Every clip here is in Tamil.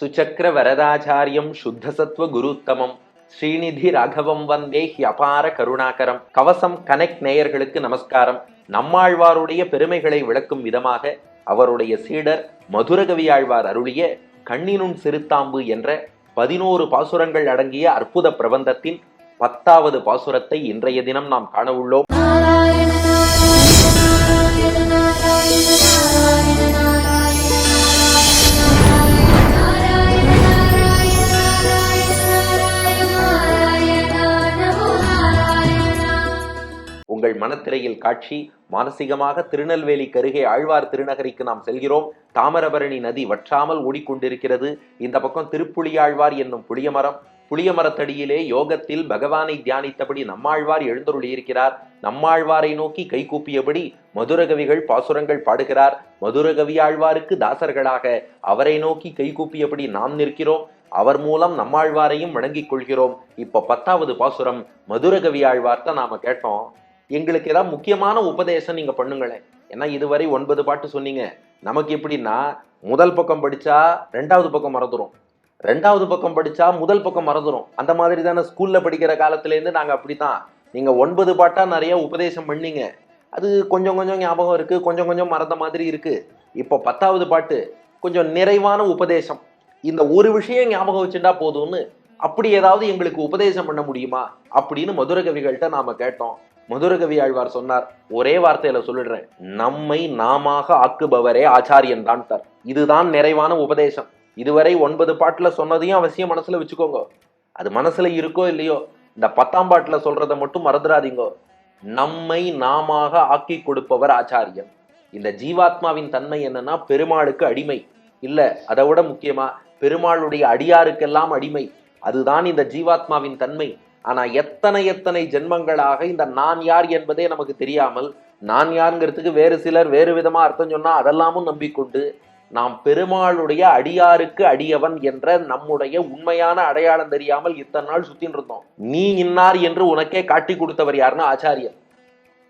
சுச்சக்கர வரதாச்சாரியம் சுத்தசத்வ குருத்தமம் ஸ்ரீநிதி ராகவம் வந்தே ஹி அபார கருணாகரம் கவசம் கனெக்ட் நேயர்களுக்கு நமஸ்காரம்। நம்மாழ்வாருடைய பெருமைகளை விளக்கும் விதமாக அவருடைய சீடர் மதுரகவியாழ்வார் அருளிய கண்ணினுன் சிறுத்தாம்பு என்ற பதினோரு பாசுரங்கள் அடங்கிய அற்புத பிரபந்தத்தின் பத்தாவது பாசுரத்தை இன்றைய தினம் நாம் காண உள்ளோம். உங்கள் மனத்திரையில் காட்சி மானசீகமாக திருநெல்வேலி கருகே ஆழ்வார் திருநகரிக்கு நாம் செல்கிறோம். தாமிரபரணி நதி வற்றாமல் ஓடிக்கொண்டிருக்கிறது. இந்த பக்கம் திருப்புளியாழ்வார் என்னும் புளியமரம் புளியமரத்தடியிலே யோகத்தில் பகவானை தியானித்தபடி நம்மாழ்வார் எழுந்தருளியிருக்கிறார். நம்மாழ்வாரை நோக்கி கைகூப்பியபடி மதுரகவிகள் பாசுரங்கள் பாடுகிறார். மதுரகவி ஆழ்வாருக்கு தாசர்களாக அவரை நோக்கி கைகூப்பியபடி நாம் நிற்கிறோம். அவர் மூலம் நம்மாழ்வாரையும் வணங்கிக் கொள்கிறோம். இப்போ பத்தாவது பாசுரம் மதுரகவி ஆழ்வார்த்த நாம கேட்டோம். எங்களுக்கு ஏதாவது முக்கியமான உபதேசம் நீங்கள் பண்ணுங்களேன். ஏன்னா இதுவரை ஒன்பது பாட்டு சொன்னீங்க. நமக்கு எப்படின்னா முதல் பக்கம் படித்தா ரெண்டாவது பக்கம் மறந்துடும் ரெண்டாவது பக்கம் படித்தா முதல் பக்கம் மறந்துடும் அந்த மாதிரி தானே ஸ்கூலில் படிக்கிற காலத்துலேருந்து நாங்கள் அப்படி தான் நீங்கள் ஒன்பது பாட்டாக நிறைய உபதேசம் பண்ணீங்க. அது கொஞ்சம் கொஞ்சம் ஞாபகம் இருக்குது கொஞ்சம் கொஞ்சம் மறந்த மாதிரி இருக்குது இப்போ பத்தாவது பாட்டு கொஞ்சம் நிறைவான உபதேசம். இந்த ஒரு விஷயம் ஞாபகம் வச்சுட்டா போதும்னு அப்படி ஏதாவது எங்களுக்கு உபதேசம் பண்ண முடியுமா? அப்படின்னு மதுரகவிகள்கிட்ட நாம் கேட்டோம். மதுரகவி ஆழ்வார் சொன்னார் ஒரே வார்த்தையில சொல்லிடுறேன் நம்மை நாமாக ஆக்குபவரே ஆச்சாரியன் தான் சார். இதுதான் நிறைவான உபதேசம். இதுவரை ஒன்பது பாட்டுல சொன்னதையும் அவசியம் மனசுல வச்சுக்கோங்க. அது மனசுல இருக்கோ இல்லையோ இந்த பத்தாம் பாட்டுல சொல்றதை மட்டும் மறந்துடாதீங்க. நம்மை நாமாக ஆக்கி கொடுப்பவர் ஆச்சாரியன். இந்த ஜீவாத்மாவின் தன்மை என்னன்னா பெருமாளுக்கு அடிமை. இல்ல அதை விட முக்கியமா பெருமாளுடைய அடியாருக்கெல்லாம் அடிமை. அதுதான் இந்த ஜீவாத்மாவின் தன்மை. ஆனா எத்தனை எத்தனை ஜென்மங்களாக இந்த நான் யார் என்பதே நமக்கு தெரியாமல் நான் யாருங்கிறதுக்கு வேறு சிலர் வேறு விதமா அர்த்தம் சொன்னா அதெல்லாமும் நம்பிக்கொண்டு நாம் பெருமாளுடைய அடியாருக்கு அடியவன் என்ற நம்முடைய உண்மையான அடையாளம் தெரியாமல் இத்தனை நாள் சுத்தின்னு இருந்தோம். நீ இன்னார் என்று உனக்கே காட்டி கொடுத்தவர் யாருன்னா ஆச்சாரியர்.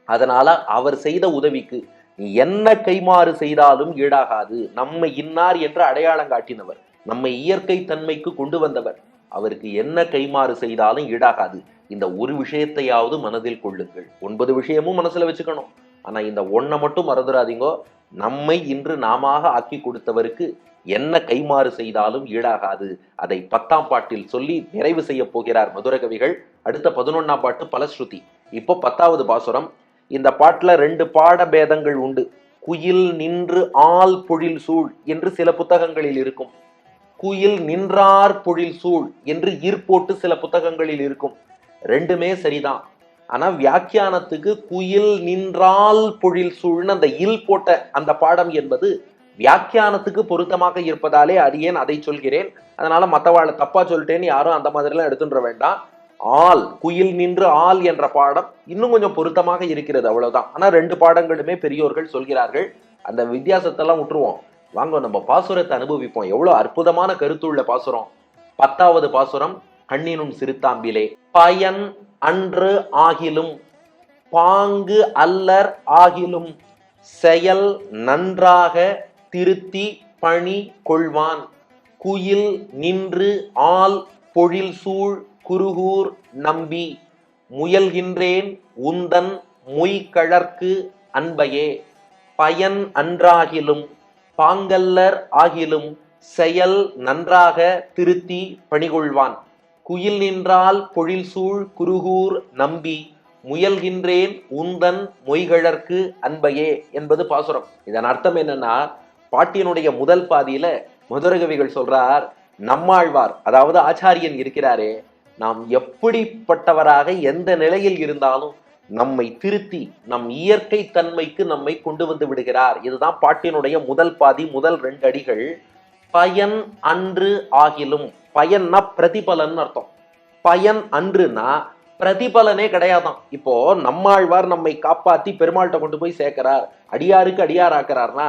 அதனால அவர் செய்த உதவிக்கு நீ என்ன கைமாறு செய்தாலும் ஈடாகாது. நம்மை இன்னார் என்று அடையாளம் காட்டினவர் நம்மை இயற்கை தன்மைக்கு கொண்டு வந்தவர். அவருக்கு என்ன கைமாறு செய்தாலும் ஈடாகாது. இந்த ஒரு விஷயத்தையாவது மனதில் கொள்ளுங்கள். ஒன்பது விஷயமும் மனசில் வச்சுக்கணும். ஆனால் இந்த ஒன்றை மட்டும் மறந்துடாதீங்கோ. நம்மை இன்று நாமாக ஆக்கி கொடுத்தவருக்கு என்ன கைமாறு செய்தாலும் ஈடாகாது. அதை பத்தாம் பாட்டில் சொல்லி நிறைவு செய்ய போகிறார் மதுரகவிகள். அடுத்த பதினொன்னாம் பாட்டு பலஸ்ருதி. இப்போ பத்தாவது பாசுரம். இந்த பாட்டில் ரெண்டு பாட பேதங்கள் உண்டு. குயில் நின்று ஆள் பொழில் சூழ் என்று சில புத்தகங்களில் இருக்கும். குயில் நின்றார் பொழில் சூழ் என்று ஈர்ப்போட்டு சில புத்தகங்களில் இருக்கும். ரெண்டுமே சரிதான். ஆனா வியாக்கியானத்துக்கு குயில் நின்றால் பொழில் சூழ்னு அந்த இல் போட்ட அந்த பாடம் என்பது வியாக்கியானத்துக்கு பொருத்தமாக இருப்பதாலே அறியேன் அதை சொல்கிறேன்? அதனால மற்றவாளை தப்பா சொல்லிட்டேன்னு யாரும் அந்த மாதிரிலாம் எடுத்துன்ற வேண்டாம். ஆள் குயில் நின்று ஆள் என்ற பாடம் இன்னும் கொஞ்சம் பொருத்தமாக இருக்கிறது அவ்வளவுதான். ஆனா ரெண்டு பாடங்களுமே பெரியோர்கள் சொல்கிறார்கள். அந்த வித்தியாசத்தெல்லாம் விட்டுருவோம் வாங்க நம்ம பாசுரத்தை அனுபவிப்போம். எவ்வளோ அற்புதமான கருத்துள்ள பாசுரம். பத்தாவது பாசுரம் கண்ணினும் சிறுத்தாம்பிலே பயன் அன்று ஆகிலும் பாங்கு அல்லர் ஆகிலும் செயல் நன்றாக திருத்தி பணி கொள்வான். குயில் நின்று ஆள் பொழில் சூழ் குருகூர் நம்பி முயல்கின்றேன் உந்தன் மொய்கழற்கு அன்பையே. பயன் அன்றாகிலும் பாங்கல்லர் ஆகிலும் செயல் நன்றாக திருத்தி பணிகொள்வான். குயில் நின்றால் பொழில் சூழ் குருகூர் நம்பி முயல்கின்றேன் உந்தன் மொய்கழற்கு அன்பையே என்பது பாசுரம். இதன் அர்த்தம் என்னன்னா பாட்டியனுடைய முதல் பாதியில மதுரகவிகள் சொல்றார் நம்மாழ்வார் அதாவது ஆச்சாரியன் இருக்கிறாரே நாம் எப்படிப்பட்டவராக எந்த நிலையில் இருந்தாலும் நம்மை திருத்தி நம் இயற்கை தன்மைக்கு நம்மை கொண்டு வந்து விடுகிறார். இதுதான் பாட்டினுடைய முதல் பாதி முதல் ரெண்டு அடிகள். பயன் அன்று ஆகிலும் பயன்னா பிரதிபலன் அர்த்தம். பயன் அன்றுனா பிரதிபலனே கிடையாதான். இப்போ நம்மாழ்வார் நம்மை காப்பாத்தி பெருமாள்கிட்ட கொண்டு போய் சேர்க்கிறார். அடியாருக்கு அடியார் ஆக்கிறார்னா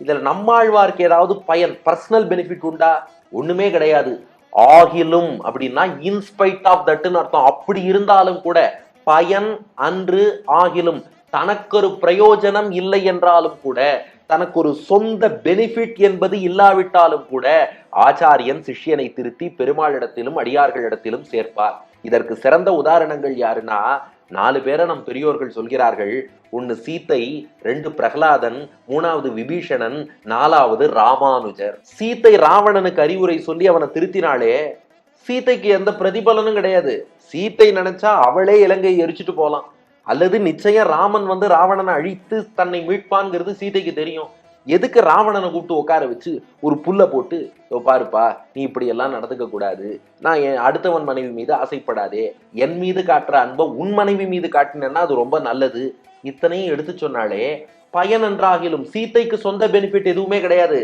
இதுல நம்மாழ்வாருக்கு ஏதாவது பயன் பர்சனல் பெனிஃபிட் உண்டா? ஒண்ணுமே கிடையாது. ஆகிலும் அப்படின்னா இன்ஸ்பைட் ஆஃப் தட்டுன்னு அர்த்தம். அப்படி இருந்தாலும் கூட பயன் அன்று ஆகிலும் தனக்கொரு பிரயோஜனம் இல்லை என்றாலும் கூட தனக்கு ஒரு சொந்த பெனிஃபிட் என்பது இல்லாவிட்டாலும் கூட ஆச்சாரியன் சிஷ்யனை திருத்தி பெருமாளிடத்திலும் அடியார்களிடத்திலும் சேர்ப்பார். இதற்கு சிறந்த உதாரணங்கள் யாருன்னா நாலு பேரை நம் பெரியோர்கள் சொல்கிறார்கள் ஒன்று சீத்தை ரெண்டு பிரகலாதன் மூணாவது விபீஷணன் நாலாவது ராமானுஜர். சீத்தை ராவணனுக்கு அறிவுரை சொல்லி அவனை திருத்தினாலே சீதைக்கு எந்த பிரதிபலனும் கிடையாது. சீத்தை நினைச்சா அவளே இலங்கையை எரிச்சிட்டு போகலாம் அல்லது நிச்சயம் ராமன் வந்து ராவணனை அழித்து தன்னை மீட்பான்ங்கிறது சீதைக்கு தெரியும். எதுக்கு ராவணனை கூப்பிட்டு உட்கார வச்சு ஒரு புல்லை போட்டு பாருப்பா நீ இப்படி எல்லாம் நடந்துக்க கூடாது. நான் என் அடுத்தவன் மனைவி மீது ஆசைப்படாதே. என் மீது காட்டுற அன்பை உன் மனைவி மீது காட்டினேன்னா அது ரொம்ப நல்லது. இத்தனையும் எடுத்து சொன்னாலே பயன் என்றாகிலும் சீதைக்கு சொந்த பெனிஃபிட் எதுவுமே கிடையாது.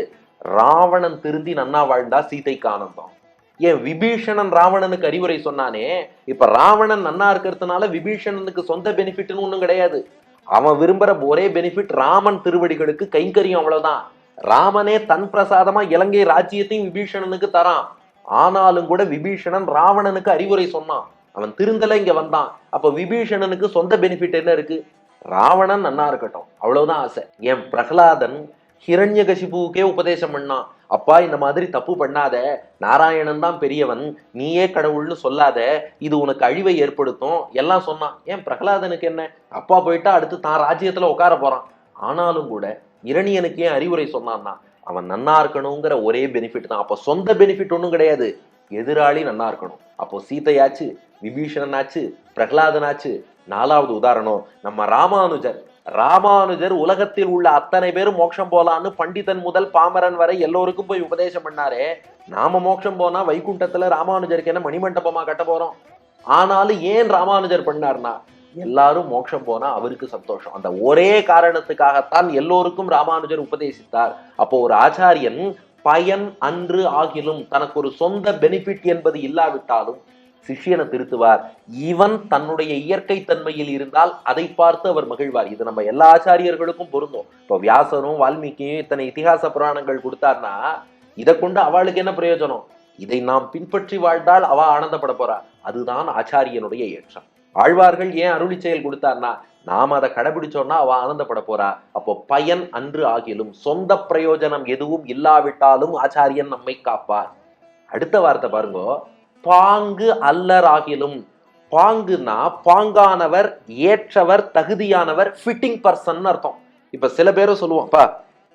ராவணன் திருந்தி நன்னா வாழ்ந்தா சீதைக்கு ஆனந்தம். ஏன் விபீஷணன் ராவணனுக்கு அறிவுரை சொன்னானே? இப்ப ராவணன் நன்னா இருக்கிறதுனால விபீஷணனுக்கு சொந்த பெனிஃபிட்னு ஒண்ணும் கிடையாது. அவன் விரும்புற ஒரே பெனிஃபிட் ராமன் திருவடிகளுக்கு கைங்கரியம் அவ்வளவுதான். ராமனே தன் பிரசாதமா இலங்கை ராஜ்யத்தையும் விபீஷணனுக்கு தரான். ஆனாலும் கூட விபீஷணன் ராவணனுக்கு அறிவுரை சொன்னான். அவன் திருந்தல இங்க வந்தான். அப்ப விபீஷணனுக்கு சொந்த பெனிஃபிட் என்ன இருக்கு? ராவணன் நன்னா இருக்கட்டும். அவ்வளவுதான் ஆசை. என் பிரகலாதன் ஹிரண்யகசிபுவுக்கே உபதேசம் பண்ணான். அப்பா இந்த மாதிரி தப்பு பண்ணாத. நாராயணன் தான் பெரியவன். நீயே கடவுள்னு சொல்லாத. இது உனக்கு அழிவை ஏற்படுத்தும். எல்லாம் சொன்னான். ஏன் பிரகலாதனுக்கு என்ன? அப்பா போயிட்டா அடுத்து தான் ராஜ்யத்துல உட்கார போறான். ஆனாலும் கூட இரணியனுக்கு ஏன் அறிவுரை சொன்னான்னா அவன் நன்னா இருக்கணுங்கிற ஒரே பெனிஃபிட் தான். அப்போ சொந்த பெனிஃபிட் ஒன்றும் கிடையாது. எதிராளி நன்னா இருக்கணும். அப்போ சீதையாச்சு விபீஷணனாச்சு பிரகலாதனாச்சு. நாலாவது உதாரணம் நம்ம ராமானுஜர். ராமானுஜர் உலகத்தில் உள்ள அத்தனை பேரும் மோட்சம் போலான்னு பண்டிதன் முதல் பாமரன் வரை எல்லோருக்கும் போய் உபதேசம் பண்ணாரே. நாம மோட்சம் போனா வைகுண்டத்துல ராமானுஜருக்கு என்ன மணிமண்டபமா கட்ட போறோம்? ஆனாலும் ஏன் ராமானுஜர் பண்ணார்னா எல்லாரும் மோட்சம் போனா அவருக்கு சந்தோஷம். அந்த ஒரே காரணத்துக்காகத்தான் எல்லோருக்கும் ராமானுஜர் உபதேசித்தார். அப்போ ஒரு ஆச்சாரியன் பயன் அன்று ஆகிலும் தனக்கு ஒரு சொந்த பெனிஃபிட் என்பது இல்லாவிட்டாலும் சிஷ்யனை திருத்துவார். இவன் தன்னுடைய இயற்கை தன்மையில் இருந்தால் அதை பார்த்து அவர் மகிழ்வார். இது நம்ம எல்லா ஆச்சாரியர்களுக்கும் பொருந்தும். இப்போ வியாசரும் வால்மீகியும் இத்தனை இதிகாச புராணங்கள் கொடுத்தார்னா இதை கொண்டு அவளுக்கு என்ன பிரயோஜனம்? இதை நாம் பின்பற்றி வாழ்ந்தால் அவ ஆனந்தப்பட போறா. அதுதான் ஆச்சாரியனுடைய ஏற்றம். ஆழ்வார்கள் ஏன் அருளி செயல் கொடுத்தார்னா நாம் அதை கடைபிடிச்சோம்னா அவ ஆனந்தப்பட போறா. அப்போ பயன் அன்று ஆகிலும் சொந்த பிரயோஜனம் எதுவும் இல்லாவிட்டாலும் ஆச்சாரியன் நம்மை காப்பார். அடுத்த வார்த்தை பாருங்கோ. பாங்கு அல்லராகிலும். பாங்குனா பாங்கானவர் ஏற்றவர் தகுதியானவர் ஃபிட்டிங் பர்சன் அர்த்தம். இப்ப சில பேரும் சொல்லுவோம்ப்பா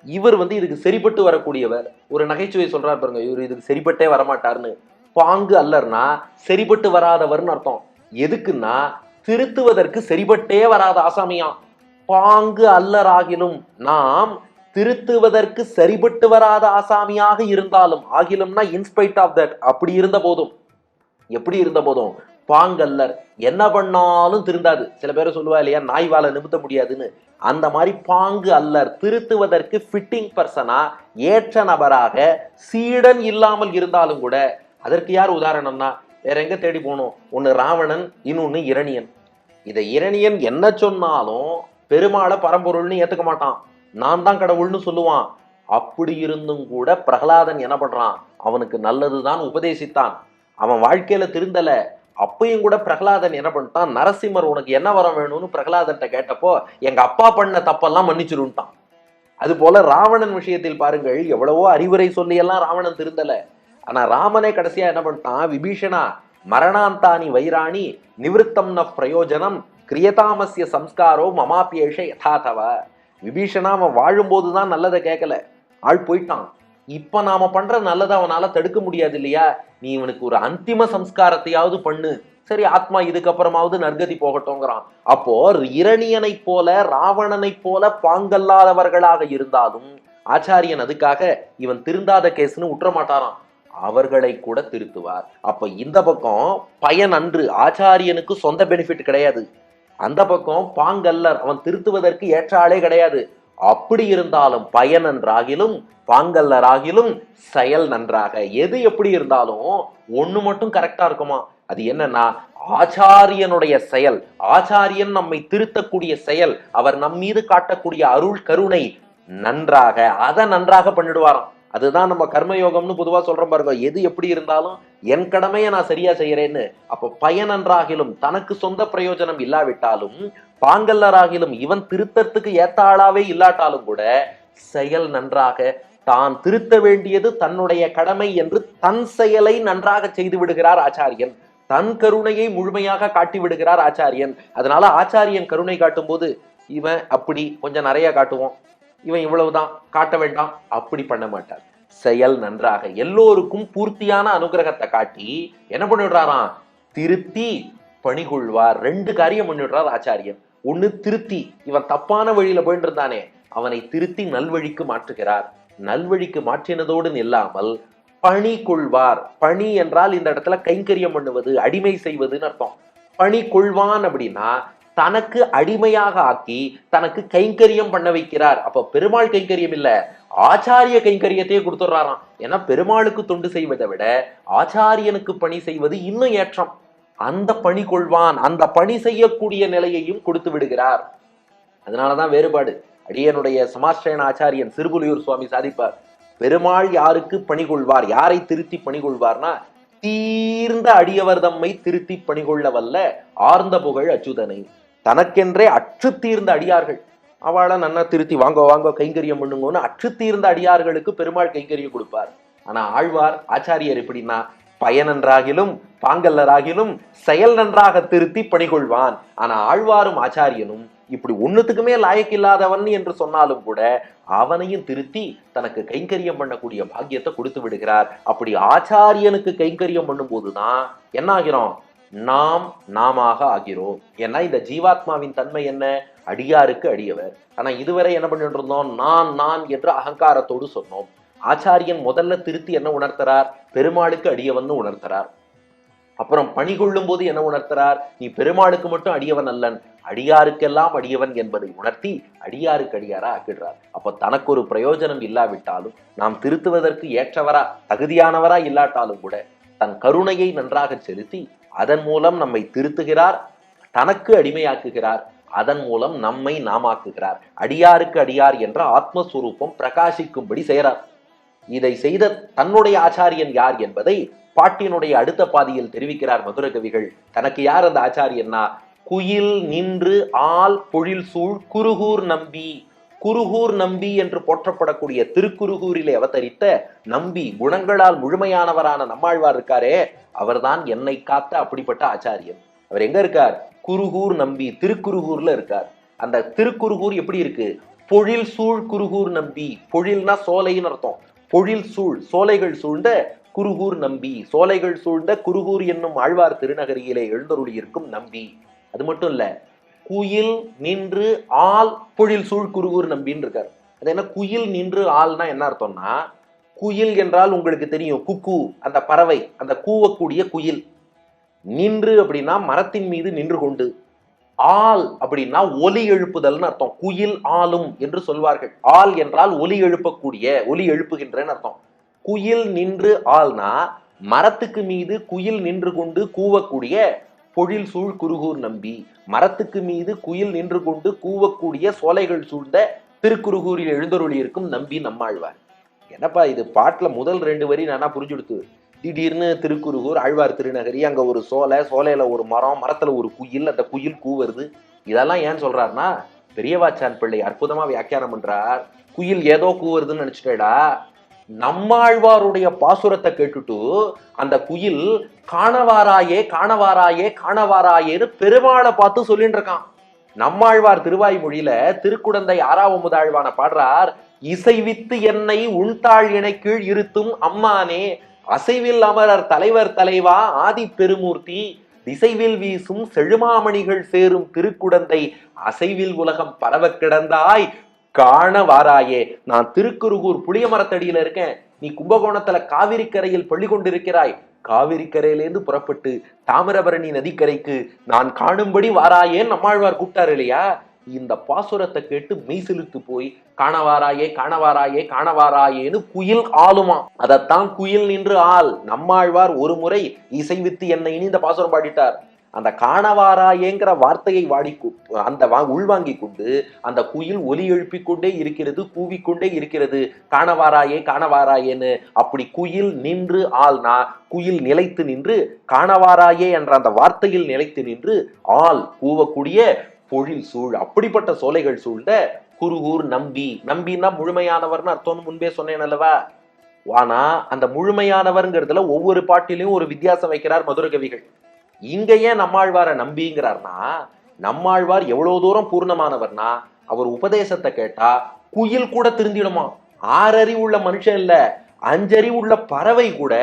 இவர் வந்து இதுக்கு சரிப்பட்டு வரக்கூடியவர். ஒரு நகைச்சுவை சொல்றாரு பாருங்க இவர் இதுக்கு சரிப்பட்டே வரமாட்டார்னு பாங்கு அல்லர்னா சரிப்பட்டு வராதவர்னு அர்த்தம். எதுக்குன்னா திருத்துவதற்கு சரிப்பட்டே வராத ஆசாமியாம் பாங்கு அல்லராகிலும் நாம் திருத்துவதற்கு சரிபட்டு வராத ஆசாமியாக இருந்தாலும் ஆகிலும்னா இன்ஸ்பைட் ஆஃப் தட் அப்படி இருந்த போதும். எப்படி இருந்த போதும்? பாங்கல்லர். என்ன பண்ணாலும் திருந்தாது. சில பேர் சொல்லுவா இல்லையா நாய் வாழை நிமித்த முடியாதுன்னு. அந்த மாதிரி பாங்கு அல்லர் திருத்துவதற்கு ஃபிட்டிங் பர்சனா ஏற்ற நபராக சீடன் இல்லாமல் இருந்தாலும் கூட அதற்கு யார் உதாரணம்னா வேற எங்க தேடி போகணும்? ஒன்று ராவணன் இன்னொன்று இரணியன். இதை இரணியன் என்ன சொன்னாலும் பெருமாளை பரம்பொருள்னு ஏத்துக்க மாட்டான். நான் தான் கடவுள்னு சொல்லுவான். அப்படி இருந்தும் கூட பிரகலாதன் என்ன பண்றான்? அவனுக்கு நல்லதுதான் உபதேசித்தான். அவன் வாழ்க்கையில திருந்தல. அப்பயும் கூட பிரகலாதன் என்ன பண்ணிட்டான்? நரசிம்மர் உனக்கு என்ன வர வேணும்னு பிரகலாதன்ட்ட கேட்டப்போ எங்க அப்பா பண்ண தப்பெல்லாம் மன்னிச்சிருன்ட்டான். அது போல ராவணன் விஷயத்தில் பாருங்கள் எவ்வளவோ அறிவுரை சொல்லி எல்லாம் ராவணன் திருந்தல. ஆனா ராமனே கடைசியா என்ன பண்ணிட்டான்? விபீஷணா மரணாந்தானி வைராணி நிவிருத்தம் ந பிரயோஜனம் கிரியதாமசிய சம்ஸ்காரோ மமாபியேஷ யதாதவ. விபீஷணா அவன் வாழும்போது தான் நல்லதை கேட்கல ஆள் போயிட்டான். இப்போ நாம் பண்ணுற நல்லதை அவனால் தடுக்க முடியாது இல்லையா? நீ இவனுக்கு ஒரு அந்திம சம்ஸ்காரத்தையாவது பண்ணு. சரி ஆத்மா இதுக்கப்புறமாவது நற்கதி போகட்டோங்கிறான் அப்போ இரணியனைப் போல ராவணனைப் போல பாங்கல்லாதவர்களாக இருந்தாலும் ஆச்சாரியன் அதுக்காக இவன் திருந்தாத கேஸ்னு உற்ற மாட்டாராம் அவர்களை கூட திருத்துவார். அப்ப இந்த பக்கம் பயன் அன்று ஆச்சாரியனுக்கு சொந்த பெனிஃபிட் கிடையாது. அந்த பக்கம் பாங்கல்லர் அவன் திருத்துவதற்கு ஏற்ற ஆளே கிடையாது. அப்படி இருந்தாலும் பயன் நன்றாகிலும் பாங்கல்லராகிலும் செயல் நன்றாக. எது எப்படி இருந்தாலும் ஒன்று மட்டும் கரெக்டாக இருக்குமா? அது என்னன்னா ஆச்சாரியனுடைய செயல். ஆச்சாரியன் நம்மை திருத்தக்கூடிய செயல். அவர் நம் மீது காட்டக்கூடிய அருள் கருணை நன்றாக. அதை நன்றாக பண்ணிடுவாராம். அதுதான் நம்ம கர்மயோகம்னு பொதுவாக சொல்கிறோம் பாருங்க. எது எப்படி இருந்தாலும் என் கடமையை நான் சரியா அப்போ பயன் பயனன்றாகிலும் தனக்கு சொந்த பிரயோஜனம் இல்லாவிட்டாலும் பாங்கல்லராகிலும் இவன் திருத்தத்துக்கு ஏத்த ஆளாவே இல்லாட்டாலும் கூட செயல் நன்றாக தான் திருத்த வேண்டியது தன்னுடைய கடமை என்று தன் செயலை நன்றாக செய்து விடுகிறார் ஆச்சாரியன். தன் கருணையை முழுமையாக காட்டி விடுகிறார் ஆச்சாரியன். அதனால ஆச்சாரியன் கருணை காட்டும் போது இவன் அப்படி கொஞ்சம் நிறைய காட்டுவோம் இவன் இவ்வளவுதான் காட்ட வேண்டாம் அப்படி பண்ண மாட்டார் செயல் நன்றாக எல்லோருக்கும் பூர்த்தியான அனுகிரகத்தை காட்டி என்ன பண்ணிடுறாராம் திருத்தி பணிகொள்வார். ரெண்டு காரியம் பண்ணிடுறார் ஆச்சாரியன். ஒன்று திருத்தி இவன் தப்பான வழியில போயிட்டு இருந்தானே அவனை திருத்தி நல்வழிக்கு மாற்றுகிறார். நல்வழிக்கு மாற்றினதோடு நில்லாமல் பணி கொள்வார். பணி என்றால் இந்த இடத்துல கைங்கரியம் பண்ணுவது அடிமை செய்வதுன்னு அர்த்தம். பணி கொள்வான் அப்படின்னா தனக்கு அடிமையாக ஆக்கி தனக்கு கைங்கரியம் பண்ண வைக்கிறார். அப்ப பெருமாள் கைங்கரியம் இல்ல ஆச்சாரிய கைங்கரியத்தையே கொடுத்துட்றாராம் ஏன்னா பெருமாளுக்கு தொண்டு செய்வதை விட ஆச்சாரியனுக்கு பணி செய்வது இன்னும் ஏற்றம். அந்த பணி கொள்வான் அந்த பணி செய்யக்கூடிய நிலையையும் கொடுத்து விடுகிறார். அதனாலதான் வேறுபாடு. அடியனுடைய சமாஸ்ரயன ஆச்சாரியன் சிறுபுலியூர் சுவாமி சாதிப்பார் பெருமாள் யாருக்கு பணி கொள்வார்? யாரை திருத்தி பணி கொள்வார்னா தீர்ந்த அடியவர் தம்மை திருத்தி பணிகொள்ள வல்ல ஆர்ந்த புகழ் அச்சுதனை. தனக்கென்றே அற்று தீர்ந்த அடியார்கள். அவளை நன்னா திருத்தி வாங்க வாங்க கைங்கரியம் பண்ணுங்கன்னு அற்று தீர்ந்த அடியார்களுக்கு பெருமாள் கைங்கரியம் கொடுப்பார். ஆனா ஆழ்வார் ஆச்சாரியர் எப்படின்னா பயனன்றாகிலும் பாங்கல்லராகிலும் செயல் நன்றாக திருத்தி பணிகொள்வான். ஆனா ஆழ்வாரும் ஆச்சாரியனும் இப்படி ஒண்ணுத்துக்குமே லாயக்கில்லாதவன் என்று சொன்னாலும் கூட அவனையும் திருத்தி தனக்கு கைங்கரியம் பண்ணக்கூடிய பாக்கியத்தை கொடுத்து விடுகிறார். அப்படி ஆச்சாரியனுக்கு கைங்கரியம் பண்ணும்போதுதான் என்ன ஆகிறோம் நாம் நாமாக ஆகிறோம். ஏன்னா இந்த ஜீவாத்மாவின் தன்மை என்ன? அடியாருக்கு அடியவர். ஆனா இதுவரை என்ன பண்ணிட்டு இருந்தோம்? நான் நான் என்று அகங்காரத்தோடு சொன்னோம். ஆச்சாரியன் முதல்ல திருத்தி என்ன உணர்த்துறார்? பெருமாளுக்கு அடியவன் உணர்த்துறார். அப்புறம் பணி கொள்ளும் போது என்ன உணர்த்துறார்? நீ பெருமாளுக்கு மட்டும் அடியவன் அல்லன். அடியாருக்கெல்லாம் அடியவன் என்பதை உணர்த்தி அடியாருக்கு அடியாரா ஆக்கிடுறார். அப்ப தனக்கு ஒரு பிரயோஜனம் இல்லாவிட்டாலும் நாம் திருத்துவதற்கு ஏற்றவரா தகுதியானவரா இல்லாட்டாலும் கூட தன் கருணையை நன்றாக செலுத்தி அதன் மூலம் நம்மை திருத்துகிறார் தனக்கு அடிமையாக்குகிறார் அதன் மூலம் நம்மை நாமாக்குகிறார். அடியாருக்கு அடியார் என்ற ஆத்மஸ்வரூபம் பிரகாசிக்கும்படி செய்கிறார். இதை செய்த தன்னுடைய ஆச்சாரியன் யார் என்பதை பாட்டினுடைய அடுத்த பாதியில் தெரிவிக்கிறார் மதுரகவிகள் தனக்கு யார் அந்த ஆச்சாரியன்னா? குயில் நின்று ஆள் பொழில் சூழ் குருகூர் நம்பி. குருகூர் நம்பி என்று போற்றப்படக்கூடிய திருக்குருகூரிலே அவதரித்த நம்பி குணங்களால் முழுமையானவரான நம்மாழ்வார் இருக்காரே அவர்தான் என்னை காத்த அப்படிப்பட்ட ஆச்சாரியன். அவர் எங்க இருக்கார்? குருகூர் நம்பி திருக்குருகூர்ல இருக்கார். அந்த திருக்குருகூர் எப்படி இருக்கு? பொழில் சூழ் குருகூர் நம்பி. பொழில்னா சோலைன்னு அர்த்தம். பொழில் சூழ் சோலைகள் சூழ்ந்த குருகூர் நம்பி சோலைகள் சூழ்ந்த குருகூர் என்னும் ஆழ்வார் திருநகரியிலே எழுந்தருளி இருக்கும் நம்பி. அது மட்டும் இல்ல குயில் நின்று ஆள் பொழில் சூழ் குருகூர் நம்பின்னு இருக்கார். அது என்ன குயில் நின்று ஆள்னா என்ன அர்த்தம்னா குயில் என்றால் உங்களுக்கு தெரியும் குக்கு அந்த பறவை அந்த கூவக்கூடிய குயில். நின்று அப்படின்னா மரத்தின் மீது நின்று கொண்டு ஆள் அப்படின்னா ஒலி எழுப்புதல்னு அர்த்தம். குயில் ஆளும் என்று சொல்வார்கள். ஆள் என்றால் ஒலி எழுப்பக்கூடிய ஒலி எழுப்புகின்றன்னு அர்த்தம். குயில் நின்று ஆள்னா மரத்துக்கு மீது குயில் நின்று கொண்டு கூவக்கூடிய பொழில் சூழ் குருகூர் நம்பி மரத்துக்கு மீது குயில் நின்று கொண்டு கூவக்கூடிய சோலைகள் சூழ்ந்த திருக்குருகூரில் எழுந்தருளி இருக்கும் நம்பி நம்மாழ்வார். என்னப்பா இது பாட்டில் முதல் ரெண்டு வரி நானா புரிஞ்சு கொடுத்து திடீர்னு திருக்குறுகூர் ஆழ்வார் திருநகரி அங்கே ஒரு சோலை சோலையில் ஒரு மரம் மரத்தில் ஒரு குயில் அந்த குயில் கூவுறது இதெல்லாம் ஏன் சொல்கிறாருன்னா பெரியவாச்சான் பிள்ளை அற்புதமாக வியாக்கியானம் பண்ணுறார் குயில் ஏதோ கூவுறதுன்னு நினச்சிட்டேடா. நம்மாழ்வாருடைய பாசுரத்தை கேட்டுட்டு அந்த குயில் காணவாராயே காணவாராயே காணவாராயேன்னு பெருமாளை பார்த்து சொல்லிட்டு இருக்கான். நம்மாழ்வார் திருவாய்மொழியில திருக்குடந்தை ஆறாவமுதாழ்வான பாடுறார் இசைவித்து என்னை உள்தாழ் இணை கீழ் இருத்தும் அம்மானே அசைவில் அமரர் தலைவர் தலைவா ஆதி பெருமூர்த்தி திசைவில் வீசும் செழுமாமணிகள் சேரும் திருக்குடந்தை அசைவில் உலகம் பரவ கிடந்தாய் காண வாராயே. நான் திருக்குருகூர் புளிய மரத்தடியில இருக்கேன். நீ கும்பகோணத்துல காவிரி கரையில் பள்ளி கொண்டிருக்கிறாய். காவிரி கரையிலேருந்து புறப்பட்டு தாமிரபரணி நதிக்கரைக்கு நான் காணும்படி வாராயே நம்மாழ்வார் கூப்பிட்டாரு இல்லையா? இந்த பாசுரத்தை கேட்டு மெய்சிலுத்து போய் காணவாராயே காணவாராயே காணவாராயேன்னு குயில் ஆளுமா? அதைத்தான் குயில் நின்று ஆள். நம்மாழ்வார் ஒரு முறை இசைவித்து என்னை இனி இந்த பாசுரம் பாடிட்டார். அந்த காணவாராயேங்கிற வார்த்தையை வாடி அந்த வா- உள்வாங்கி கொண்டு அந்த குயில் ஒலி எழுப்பிக் கொண்டே இருக்கிறது கூவிக்கொண்டே இருக்கிறது. காணவாராயே காணவாராயேன்னு அப்படி குயில் நின்று ஆள்னா குயில் நிலைத்து நின்று காணவாராயே என்ற அந்த வார்த்தையில் நிலைத்து நின்று ஆள். கூவக்கூடிய பொழில் சூழ் அப்படிப்பட்ட சோலைகள் சூழ்ந்த குருகூர் நம்பி. நம்பின்னா முழுமையானவர்னு அர்த்தம்னு முன்பே சொன்னேன் அல்லவா? ஆனா அந்த முழுமையானவர்ங்கிறதுல ஒவ்வொரு பாட்டிலையும் ஒரு வித்தியாசம் வைக்கிறார் மதுர கவிகள். இங்க ஏன் நம்மாழ்வார நம்பிங்கிறார்னா நம்மாழ்வார் எவ்வளவு தூரம் பூர்ணமானவர்னா அவர் உபதேசத்தை கேட்டா குயில் கூட திருந்திடுமா? ஆறறிவு உள்ள மனுஷன் இல்ல. அஞ்சறிவு உள்ள பறவை கூட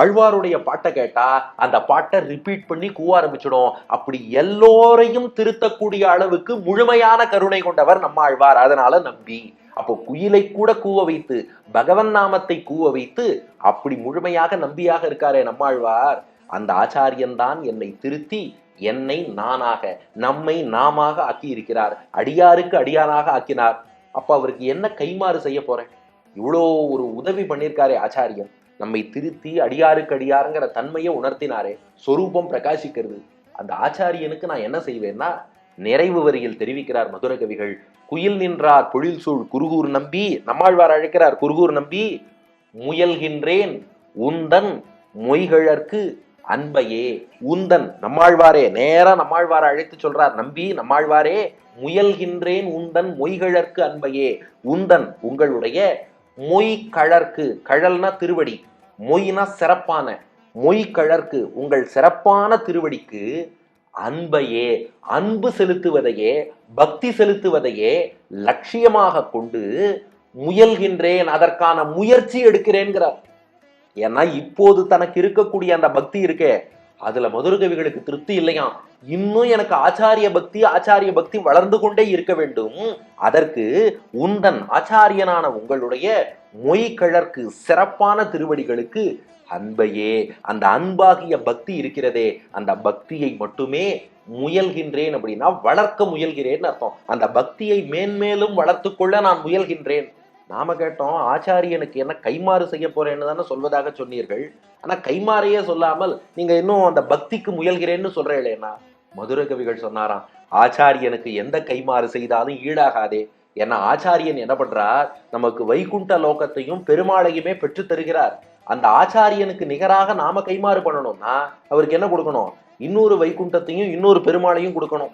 ஆழ்வாருடைய பாட்டை கேட்டா அந்த பாட்டை ரிப்பீட் பண்ணி கூவ ஆரம்பிச்சிடும். அப்படி எல்லோரையும் திருத்தக்கூடிய அளவுக்கு முழுமையான கருணை கொண்டவர் நம்ம ஆழ்வார். அதனால நம்பி. அப்போ குயிலை கூட கூவ வைத்து பகவன் நாமத்தை கூவ வைத்து அப்படி முழுமையாக நம்பியாக இருக்காரே நம்மாழ்வார் அந்த ஆச்சாரியன் தான் என்னை திருத்தி என்னை நானாக நம்மை நாமாக ஆக்கி இருக்கிறார் அடியாருக்கு அடியானாக ஆக்கினார். அப்ப அவருக்கு என்ன கைமாறு செய்ய போறேன்? இவ்வளோ ஒரு உதவி பண்ணியிருக்காரே ஆச்சாரியன் நம்மை திருத்தி அடியாருக்கு அடியாருங்கிற தன்மையை உணர்த்தினாரே சொரூபம் பிரகாசிக்கிறது. அந்த ஆச்சாரியனுக்கு நான் என்ன செய்வேன்னா நிறைவு வரியில் தெரிவிக்கிறார் மதுர கவிகள் குயில் நின்றார் பொழில் சூழ் குருகூர் நம்பி நம்மாழ்வார் அழைக்கிறார் குருகூர் நம்பி முயல்கின்றேன் உந்தன் மொய்கழற்கு அன்பையே உந்தன் நம்மாழ்வாரே நேரா நம்மாழ்வாரை அழைத்து சொல்றார் நம்பி நம்மாழ்வாரே முயல்கின்றேன் உந்தன் மொய்கழற்கு அன்பையே உந்தன் உங்களுடைய மொய் கழற்கு கழல்னா திருவடி மொய்னா சிறப்பான மொய் கழற்கு உங்கள் சிறப்பான திருவடிக்கு அன்பையே அன்பு செலுத்துவதையே பக்தி செலுத்துவதையே லட்சியமாக கொண்டு முயல்கின்றேன் அதற்கான முயற்சி எடுக்கிறேன்கிறார். ஏன்னா இப்போது தனக்கு இருக்கக்கூடிய அந்த பக்தி இருக்கே அதுல மதுரகவிகளுக்கு திருப்தி இல்லையாம் இன்னும் எனக்கு ஆச்சாரிய பக்தி ஆச்சாரிய பக்தி வளர்ந்து கொண்டே இருக்க வேண்டும். அதற்கு உந்தன் ஆச்சாரியனான உங்களுடைய மொய் கிழற்கு சிறப்பான திருவடிகளுக்கு அன்பையே அந்த அன்பாகிய பக்தி இருக்கிறதே அந்த பக்தியை மட்டுமே முயல்கின்றேன் அப்படின்னா வளர்க்க முயல்கிறேன் அர்த்தம். அந்த பக்தியை மேன்மேலும் வளர்த்துக்கொள்ள நான் முயல்கின்றேன். நாம கேட்டோம் ஆச்சாரியனுக்கு என்ன கைமாறு செய்ய போறேன்னு தானே சொல்வதாக சொன்னீர்கள். ஆனா கைமாறையே சொல்லாமல் நீங்க இன்னும் அந்த பக்திக்கு முயல்கிறேன்னு சொல்றேன்னா மதுர கவிகள் சொன்னாராம் ஆச்சாரியனுக்கு எந்த கைமாறு செய்தாலும் ஈடாகாதே. ஏன்னா ஆச்சாரியன் என்ன பண்றார்? நமக்கு வைகுண்ட லோகத்தையும் பெருமாளையுமே பெற்று தருகிறார். அந்த ஆச்சாரியனுக்கு நிகராக நாம கைமாறு பண்ணணும்னா அவருக்கு என்ன கொடுக்கணும்? இன்னொரு வைகுண்டத்தையும் இன்னொரு பெருமாளையும் கொடுக்கணும்.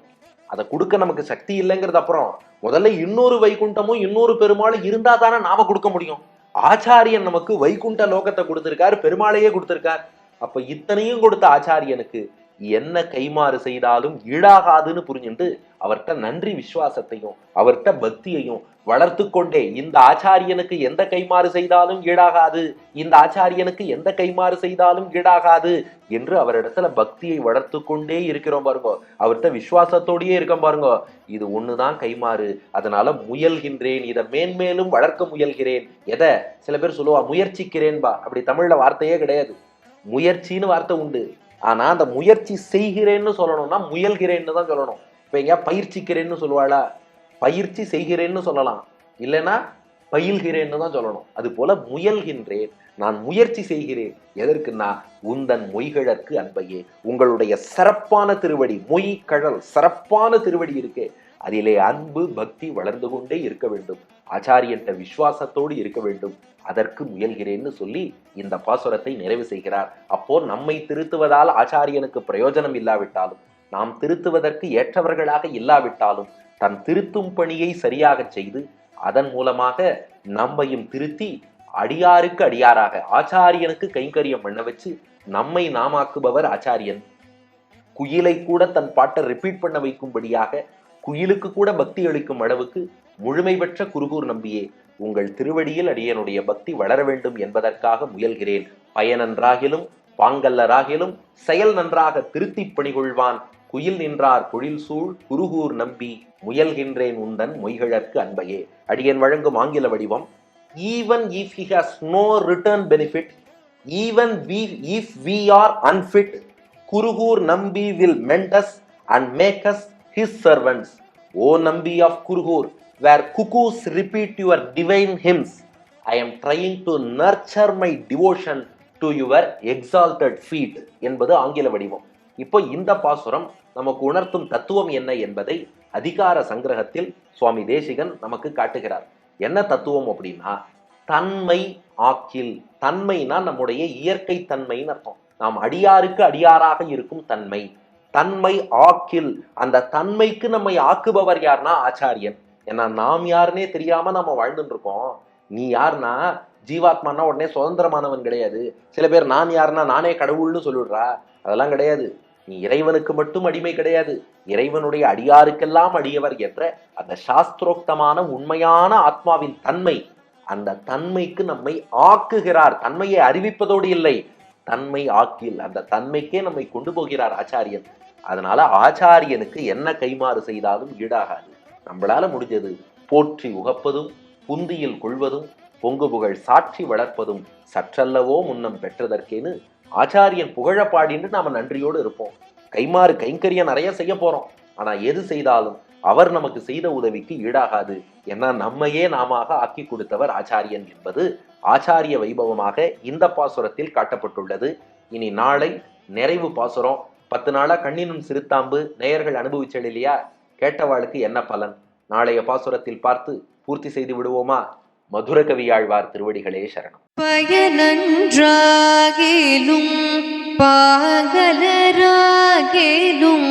அதை கொடுக்க நமக்கு சக்தி இல்லைங்கிறது அப்புறம் முதல்ல இன்னொரு வைகுண்டமும் இன்னொரு பெருமாளும் இருந்தா தானே நாம கொடுக்க முடியும். ஆச்சாரியன் நமக்கு வைகுண்ட லோகத்தை கொடுத்திருக்கார் பெருமாளையே கொடுத்திருக்கார். அப்ப இத்தனையும் கொடுத்த ஆச்சாரியனுக்கு என்ன கைமாறு செய்தாலும் ஈடாகாதுன்னு புரிஞ்சுட்டு அவர்கிட்ட நன்றி விசுவாசத்தையும் அவர்கிட்ட பக்தியையும் வளர்த்து கொண்டே இந்த ஆச்சாரியனுக்கு எந்த கைமாறு செய்தாலும் ஈடாகாது இந்த ஆச்சாரியனுக்கு எந்த கைமாறு செய்தாலும் ஈடாகாது என்று அவரிடத்துல பக்தியை வளர்த்து கொண்டே இருக்கிறோம் பாருங்க. அவர்கிட்ட விசுவாசத்தோடயே இருக்கோம் பாருங்க. இது ஒண்ணுதான் கைமாறு அதனால முயல்கின்றேன் இதை மேன்மேலும் வளர்க்க முயல்கிறேன். எதை? சில பேர் சொல்லுவா முயற்சிக்கிறேன்பா அப்படி தமிழ்ல வார்த்தையே கிடையாது. முயற்சின்னு வார்த்தை உண்டு. ஆனா அந்த முயற்சி செய்கிறேன்னு சொல்லணும்னா முயல்கிறேன்னு தான் சொல்லணும். இப்ப எங்கேயா பயிற்சிக்கிறேன்னு சொல்லுவாளா? பயிற்சி செய்கிறேன்னு சொல்லலாம். இல்லைன்னா பயில்கிறேன்னு தான் சொல்லணும். அது போல முயல்கின்றேன். நான் முயற்சி செய்கிறேன். எதற்குன்னா உந்தன் மொய்கிழற்கு அன்பையே. உங்களுடைய சிறப்பான திருவடி மொய் கழல் சிறப்பான திருவடி இருக்கே. அதிலே அன்பு பக்தி வளர்ந்து கொண்டே இருக்க வேண்டும். ஆச்சாரியன்ட்ட விசுவாசத்தோடு இருக்க வேண்டும். அதற்கு முயல்கிறேன்னு சொல்லி இந்த பாசுரத்தை நிறைவு செய்கிறார். அப்போ நம்மை திருத்துவதால் ஆச்சாரியனுக்கு பிரயோஜனம் இல்லாவிட்டாலும் நாம் திருத்துவதற்கு ஏற்றவர்களாக இல்லாவிட்டாலும் தன் திருத்தும் பணியை சரியாக செய்து அதன் மூலமாக நம்மையும் திருத்தி அடியாருக்கு அடியாராக ஆச்சாரியனுக்கு கைங்கரியம் பண்ண வச்சு நம்மை நாமாக்குபவர் ஆச்சாரியன். குயிலை கூட தன் பாட்டை ரிப்பீட் பண்ண வைக்கும்படியாக குயிலுக்கு கூட பக்தி அளிக்கும் அளவுக்கு முழுமை பெற்ற குருகூர் நம்பியே உங்கள் திருவடியில் அடியனுடைய பக்தி வளர வேண்டும் என்பதற்காக முயல்கிறேன். பயனன்றாகிலும் பாங்கல்லராகிலும் செயல் நன்றாக திருத்திப் பணிகொள்வான் குயில் நின்றார் குழில் சூழ் குருகூர் நம்பி முயல்கின்றேன் உந்தன் மொய்கிழற்கு அன்பையே அடியன் வழங்கும் ஆங்கில வடிவம் even if he has no return benefit even we if we are unfit Kurugur Nambi will mend us and make us his servants O Nambi of Kurugur where cuckoos repeat your divine hymns I am trying to nurture my devotion to your exalted feet என்பது ஆங்கில வடிவம் இப்போ இந்த பாசுரம் நமக்கு உணர்த்தும் தத்துவம் என்ன என்பதை அதிகார சங்கிரகத்தில் சுவாமி தேசிகன் நமக்கு காட்டுகிறார். என்ன தத்துவம் அப்படின்னா தன்மை ஆக்கில் தன்மைனா நம்முடைய இயற்கை தன்மைன்னு அர்த்தம். நாம் அடியாருக்கு அடியாராக இருக்கும் தன்மை. தன்மை ஆக்கில் அந்த தன்மைக்கு நம்மை ஆக்குபவர் யார்னா ஆச்சாரியன். ஏன்னா நாம் யாருன்னே தெரியாம நம்ம வாழ்ந்துட்டு இருக்கோம் நீ யாருன்னா ஜீவாத்மான்னா உடனே சுதந்திரமானவன் கிடையாது. சில பேர் நான் யாருன்னா நானே கடவுள்னு சொல்லிடுறா அதெல்லாம் கிடையாது. நீ இறைவனுக்கு மட்டும் அடிமை கிடையாது. இறைவனுடைய அடியாருக்கெல்லாம் அடியவர் என்ற அந்த சாஸ்திரோக்தமான உண்மையான ஆத்மாவின் தன்மை அந்த தன்மைக்கு நம்மை ஆக்குகிறார். தன்மையை அறிவிப்பதோடு இல்லை தன்மை ஆக்கில் அந்த தன்மைக்கே நம்மை கொண்டு போகிறார் ஆச்சாரியன். அதனால ஆச்சாரியனுக்கு என்ன கைமாறு செய்தாலும் ஈடாகாது. நம்மளால முடிஞ்சது போற்றி உகப்பதும் புந்தியில் கொள்வதும் பொங்கு புகழ் சாட்சி வளர்ப்பதும் சற்றல்லவோ முன்னம் பெற்றதற்கேன்னு ஆச்சாரியன் புகழ பாடின்னு நாம நன்றியோடு இருப்போம். கைமாறு கைங்கரிய நிறைய செய்ய போறோம். ஆனா எது செய்தாலும் அவர் நமக்கு செய்த உதவிக்கு ஈடாகாது. ஏன்னா நம்மையே நாம ஆக்கி கொடுத்தவர் ஆச்சாரியன் என்பது ஆச்சாரிய வைபவமாக இந்த பாசுரத்தில் காட்டப்பட்டுள்ளது. இனி நாளை நிறைவு பாசுரம். பத்து நாளா கண்ணினும் சிறுத்தாம்பு நேயர்கள் அனுபவிச்சல் இல்லையா? கேட்டவாளுக்கு என்ன பலன்? நாளைய பாசுரத்தில் பார்த்து பூர்த்தி செய்து விடுவோமா? மதுர கவியாழ்வார் திருவடிகளே சரணம். பயனன்றாகிலும் பாகலராகிலும்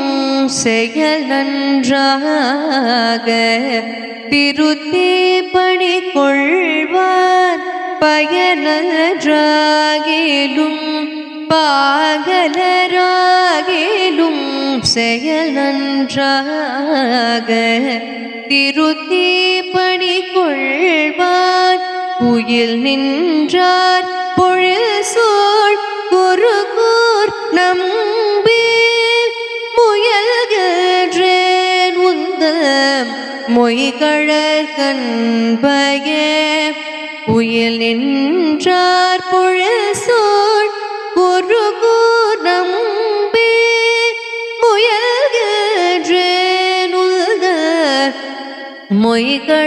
செயல் நன்றாக திருத்தே பணி கொள்வார் பயனன்றாகிலும் பாகலராகிலும் செயல் நன்றாக திருத்தே பணி கொள்வார் உயில் நின்றார் பொழில் சூழ் குருகூர் நம்பி முயல்கின்றேன் உந்த மொய்கழற் கண்பய உயில் நின்றார் பொழில் சூழ் குருகூர் நம்பி முயல்கின்றேன் உந்த மொய்கள்